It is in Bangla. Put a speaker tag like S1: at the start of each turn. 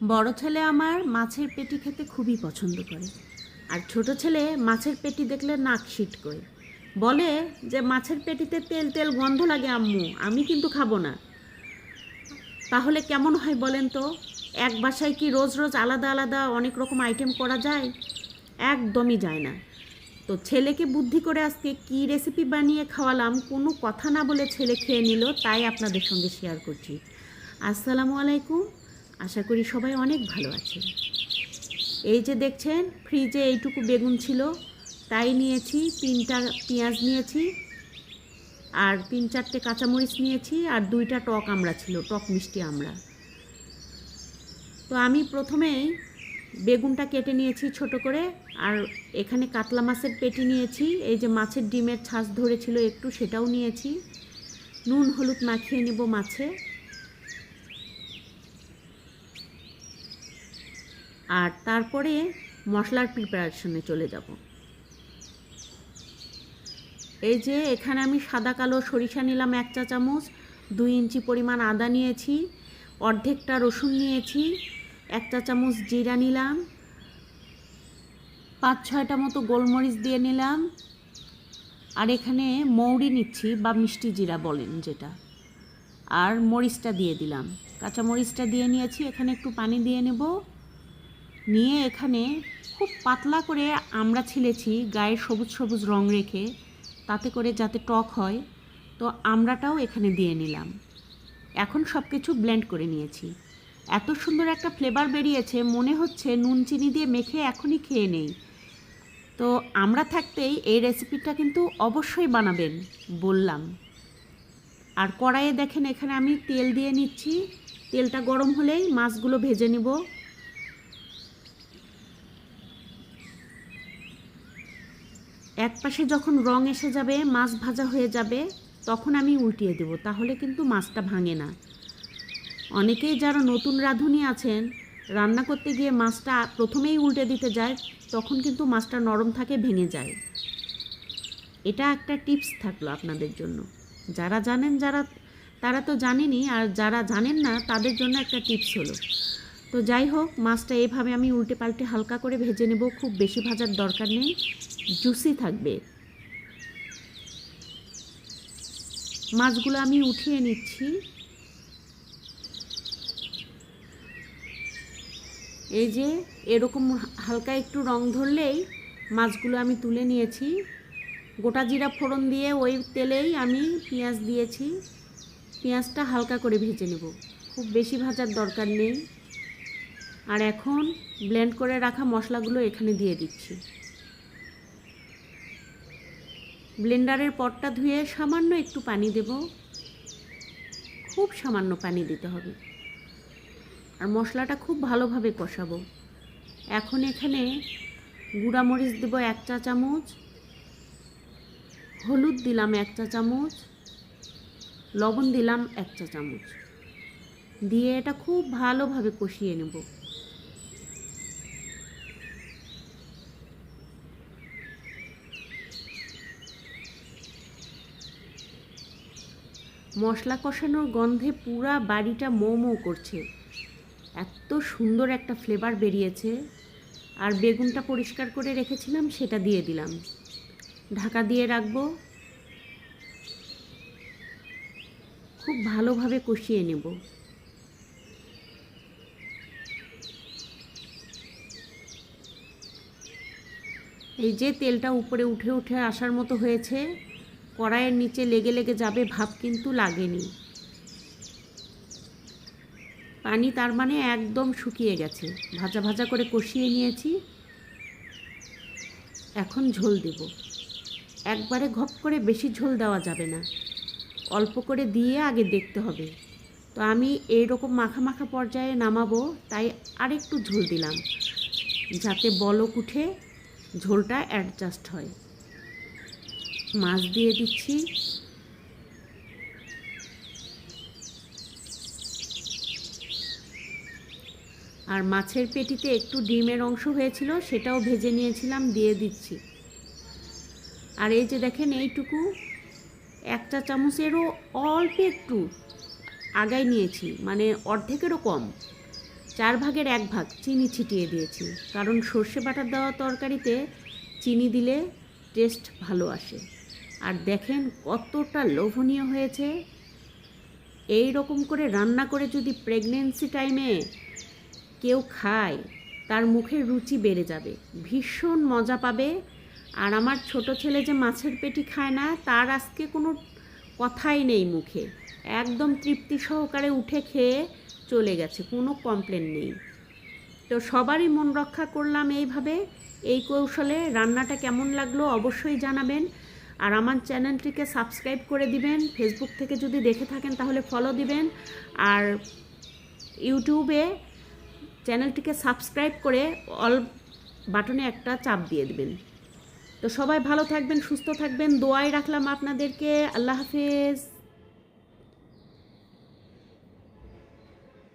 S1: বড় ছেলে আমার মাছের পেটি খেতে খুবই পছন্দ করে। আর ছোট ছেলে মাছের পেটি দেখলে নাক শীট করে। বলে যে, মাছের পেটিতে তেল তেল গন্ধ লাগে আম্মু, আমি কিন্তু খাব না। তাহলে কেমন হয় বলেন তো? এক বাসায় কি রোজ রোজ আলাদা আলাদা অনেক রকম আইটেম করা যায়? একদমই যায় না। তো ছেলেকে বুদ্ধি করে আজকে কি রেসিপি বানিয়ে খাওয়ালাম কোনো কথা না বলে ছেলে খেয়ে নিল, তাই আপনাদের সঙ্গে শেয়ার করছি। আসসালামু আলাইকুম। আশা করি সবাই অনেক ভালো আছে। এই যে দেখছেন, ফ্রিজে এইটুকু বেগুন ছিল, তাই নিয়েছি, তিনটা পেঁয়াজ নিয়েছি, আর তিন চারটে কাঁচামরিচ নিয়েছি, আর দুইটা টক আমরা ছিল, টক মিষ্টি আমরা তো আমি প্রথমেই বেগুনটা কেটে নিয়েছি ছোট করে, আর এখানে কাতলা মাছের পেটি নিয়েছি, এই যে মাছের ডিমের ছাঁচ ধরেছিল একটু সেটাও নিয়েছি। নুন, হলুদ মাখিয়ে নেব মাছে। আর তারপরে মশলার প্রিপারেশনে চলে যাব। এই যে এখানে আমি সাদা কালো সরিষা নিলাম এক চা চামচ, দুই ইঞ্চি পরিমাণ আদা নিয়েছি, অর্ধেকটা রসুন নিয়েছি, এক চা চামচ জিরা নিলাম, পাঁচ ছয়টা মতো গোলমরিচ দিয়ে নিলাম, আর এখানে মৌরি নিচ্ছি বা মিষ্টি জিরা বলেন যেটা। আর মরিচটা দিয়ে দিলাম। কাঁচা মরিচটা দিয়ে নিয়েছি, এখানে একটু পানি দিয়ে নেব। নিয়ে এখানে খুব পাতলা করে আমরা ছিলেছি গায়ে সবুজ সবুজ রং রেখে, তাতে করে যাতে টক হয়, তো আমরাটাও এখানে দিয়ে নিলাম। এখন সব কিছু ব্লেন্ড করে নিয়েছি। এত সুন্দর একটা ফ্লেভার বেরিয়েছে, মনে হচ্ছে নুন চিনি দিয়ে মেখে এখনই খেয়ে নেই। তো আমরা থাকতেই এই রেসিপিটা কিন্তু অবশ্যই বানাবেন, বললাম। আর কড়াইয়ে দেখেন এখানে আমি তেল দিয়ে নিচ্ছি। তেলটা গরম হলেই মাছগুলো ভেজে নেব। এক পাশে যখন রং এসে যাবে, মাছ ভাজা হয়ে যাবে, তখন আমি উল্টিয়ে দেব। তাহলে কিন্তু মাছটা ভাঙে না। অনেকেই যারা নতুন রাঁধুনি আছেন, রান্না করতে গিয়ে মাছটা প্রথমেই উল্টে দিতে যায়, তখন কিন্তু মাছটা নরম থাকে, ভেঙে যায়। এটা একটা টিপস থাকল আপনাদের জন্য। যারা জানেন, যারা, তারা তো জানেনই, আর যারা জানেন না, তাদের জন্য একটা টিপস হলো। তো যাই হোক, মাছটা এভাবে আমি উল্টে পাল্টে হালকা করে ভেজে নেব। খুব বেশি ভাজার দরকার নেই। জুসি থাকবে। মাছগুলো আমি উঠিয়ে নিচ্ছি। এই যে, এরকম হালকা একটু রং ধরলেই মাছগুলো আমি তুলে নিয়েছি। গোটা জিরা ফোড়ন দিয়ে ওই তেলেই আমি পেঁয়াজ দিয়েছি। পেঁয়াজটা হালকা করে ভেজে নেব। খুব বেশি ভাজার দরকার নেই। আর এখন ব্লেন্ড করে রাখা মশলাগুলো এখানে দিয়ে দিচ্ছি। ব্লেন্ডারের পটটা ধুয়ে সামান্য একটু পানি দেব। খুব সামান্য পানি দিতে হবে। আর মশলাটা খুব ভালোভাবে কষাবো। এখন এখানে গুঁড়ামরিচ দেব এক চা চামচ। হলুদ দিলাম এক চা চামচ। লবণ দিলাম এক চা চামচ। দিয়ে এটা খুব ভালোভাবে কষিয়ে নেব। মশলা কষানোর গন্ধে পুরা বাড়িটা মৌ মৌ করছে। এত সুন্দর একটা ফ্লেভার বেরিয়েছে। আর বেগুনটা পরিষ্কার করে রেখেছিলাম, সেটা দিয়ে দিলাম। ঢাকা দিয়ে রাখব। খুব ভালোভাবে কষিয়ে নেব। এই যে তেলটা উপরে উঠে উঠে আসার মতো হয়েছে। কড়াইয়ের নিচে লেগে লেগে যাবে ভাব কিন্তু লাগেনি। পানি তার মানে একদম শুকিয়ে গেছে। ভাজা ভাজা করে কষিয়ে নিয়েছি। এখন ঝোল দেব। একবারে ঘপ করে বেশি ঝোল দেওয়া যাবে না। অল্প করে দিয়ে আগে দেখতে হবে। তো আমি এই রকম মাখা মাখা পর্যায়ে নামাবো, তাই আরেকটু ঝোল দিলাম। যাতে বলক উঠে, ঝোলটা অ্যাডজাস্ট হয়। মাছ দিয়ে দিচ্ছি। আর মাছের পেটিতে একটু ডিমের অংশ হয়েছিল, সেটাও ভেজে নিয়েছিলাম, দিয়ে দিচ্ছি। আর এই যে দেখেন, এইটুকু একটা চামচেরও অল্প একটু আগাই নিয়েছি মানে অর্ধেকেরও কম। চার ভাগের এক ভাগ চিনি ছিটিয়ে দিয়েছি, কারণ সর্ষে বাটার দেওয়া তরকারিতে চিনি দিলে টেস্ট ভালো আসে। আর দেখেন কতটা লোভনীয় হয়েছে। এই রকম করে রান্না করে যদি প্রেগনেন্সি টাইমে কেউ খায়, তার মুখের রুচি বেড়ে যাবে, ভীষণ মজা পাবে। আর আমার ছোট ছেলে যে মাছের পেটি খায় না, তার আজকে কোনো কথাই নেই মুখে। একদম তৃপ্তি সহকারে উঠে খেয়ে চলে গেছে, কোনো কমপ্লেন নেই। তো সবারই মন রক্ষা করলাম এইভাবে। এই কৌশলে রান্নাটা কেমন লাগল অবশ্যই জানাবেন। আর আমার চ্যানেলটিকে সাবস্ক্রাইব করে দিবেন ফেসবুক থেকে যদি দেখে থাকেন তাহলে ফলো দিবেন। আর ইউটিউবে চ্যানেলটিকে সাবস্ক্রাইব করে অল বাটনে একটা চাপ দিয়ে দিবেন। তো সবাই ভালো থাকবেন, সুস্থ থাকবেন, দোয়াই রাখলাম আপনাদেরকে, আল্লাহ হাফেজ।